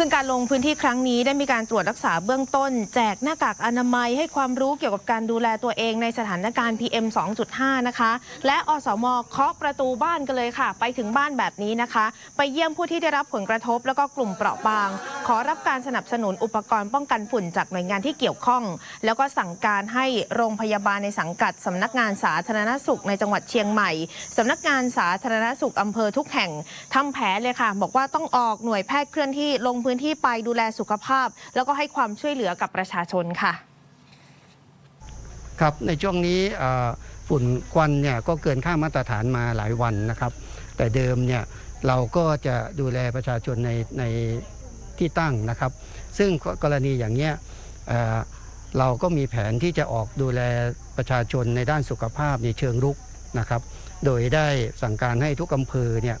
ซึ่งการลงพื้นที่ครั้งนี้ได้มีการตรวจรักษาเบื้องต้น แจกหน้ากากอนามัยให้ความรู้เกี่ยวกับการดูแลตัวเองในสถานการณ์ PM 2.5 นะคะ และอสมเคาะประตูบ้านกันเลยค่ะ ไปถึงบ้านแบบนี้นะคะ ไปเยี่ยมผู้ที่ได้รับผลกระทบแล้วก็กลุ่มเปราะบาง ขอรับการสนับสนุนอุปกรณ์ป้องกันฝุ่นจากหน่วยงานที่เกี่ยวข้อง แล้วก็สั่งการให้โรงพยาบาลในสังกัดสำนักงานสาธารณสุขในจังหวัดเชียงใหม่สำนักงานสาธารณสุขอำเภอทุกแห่งทำแผนเลยค่ะ บอกว่าต้องออกหน่วยแพทย์เคลื่อนที่ลงพื้นที่ไปดูแลสุขภาพ แล้วก็ให้ความช่วยเหลือกับประชาชนค่ะ ครับในช่วงนี้ฝุ่นควันเนี่ยก็เกินค่ามาตรฐานมาหลายวันนะครับ แต่เดิมเนี่ยเราก็จะดูแลประชาชนในใน ที่ตั้งนะครับ ซึ่งกรณีอย่างเนี้ยเเราก็มีแผนที่จะออกดูแลประชาชนในด้านสุขภาพในเชิงรุกนะครับ โดยได้สั่งการให้ทุกอำเภอเนี่ย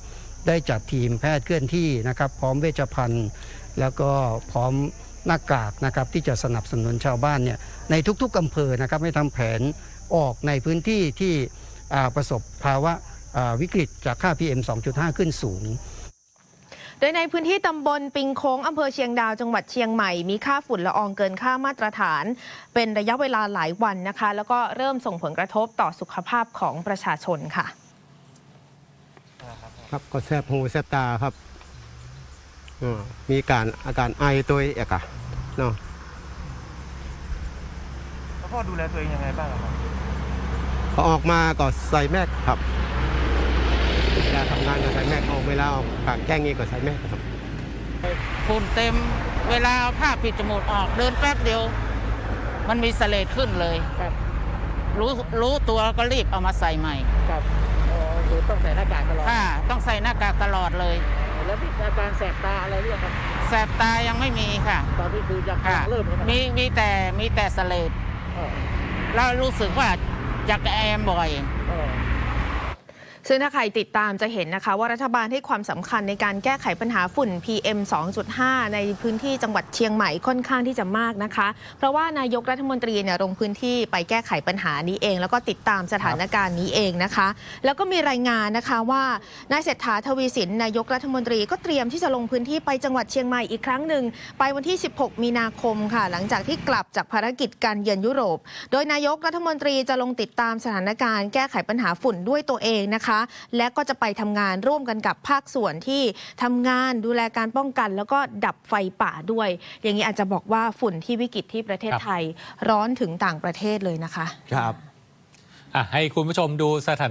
ได้จัดทีมแพทย์เคลื่อนที่นะครับพร้อมเวชภัณฑ์ แล้วก็พร้อมหน้ากากนะครับที่จะสนับสนุนชาวบ้านเนี่ยในทุกๆอำเภอนะครับให้ทำแผนออกในพื้นที่ที่ประสบภาวะวิกฤตจากค่า PM 2.5 ขึ้นสูง โดยในพื้นที่ตำบลปิงโค้งอำเภอเชียงดาวจังหวัดเชียงใหม่ มีค่าฝุ่นละอองเกินค่ามาตรฐาน เป็นระยะเวลาหลายวันนะคะ แล้วก็เริ่มส่งผลกระทบต่อสุขภาพของประชาชนค่ะ ครับก็แสบหูแสบตาครับอ่ามีการอาการไอตัวเอกอะเนาะแล้วพ่อดูแลตัวเองยังไงบ้างอะครับ พอออกมาก็ใส่แมสครับ เวลาทำงานก็ใส่แมสออกเวลาออกกลางแจ้งนี่ก็ใส่แมสครับฝุ่นเต็มเวลาเอาผ้าปิดจมูกออกเดินแป๊บเดียว มันมีเสลดขึ้นเลยครับรู้รู้ตัวก็รีบเอามาใส่ใหม่ครับอ๋อคือต้องใส่หน้ากากตลอดค่ะต้องใส่หน้ากากตลอดเลย แล้วมีอาการแสบตาอะไรหรือยังครับ แสบตายังไม่มีค่ะตอนนี้คือยังค่ะเริ่มใช่ไหมมีมีแต่มีแต่เสลดอ๋อแล้วรู้สึกว่าจะกระแอมบ่อย อ๋อ ซึ่งถ้าใครติดตามจะเห็นนะคะ ว่ารัฐบาลให้ความสำคัญในการแก้ไขปัญหาฝุ่น PM 2.5 ในพื้นที่จังหวัดเชียงใหม่ค่อนข้างที่จะมากนะคะ เพราะว่านายกรัฐมนตรีเนี่ยลงพื้นที่ไปแก้ไขปัญหานี้เอง แล้วก็ติดตามสถานการณ์นี้เองนะคะ แล้วก็มีรายงานนะคะว่านายเศรษฐาทวีสินนายกรัฐมนตรีก็เตรียมที่จะลงพื้นที่ไปจังหวัดเชียงใหม่อีกครั้งหนึ่งไปวันที่ 16 มีนาคมค่ะ หลังจากที่กลับจากภารกิจการเยือนยุโรป โดยนายกรัฐมนตรีจะลงติดตามสถานการณ์แก้ไขปัญหาฝุ่นด้วยตัวเองนะคะและก็จะไปทำงานร่วมกันกับภาคส่วนที่ทำงานดูแลการป้องกัน แล้วก็ดับไฟป่าด้วย อย่างนี้อาจจะบอกว่าฝุ่นที่วิกฤตที่ประเทศไทย ร้อนถึงต่างประเทศเลยนะคะ ครับอะให้คุณผู้ชมดูสถาน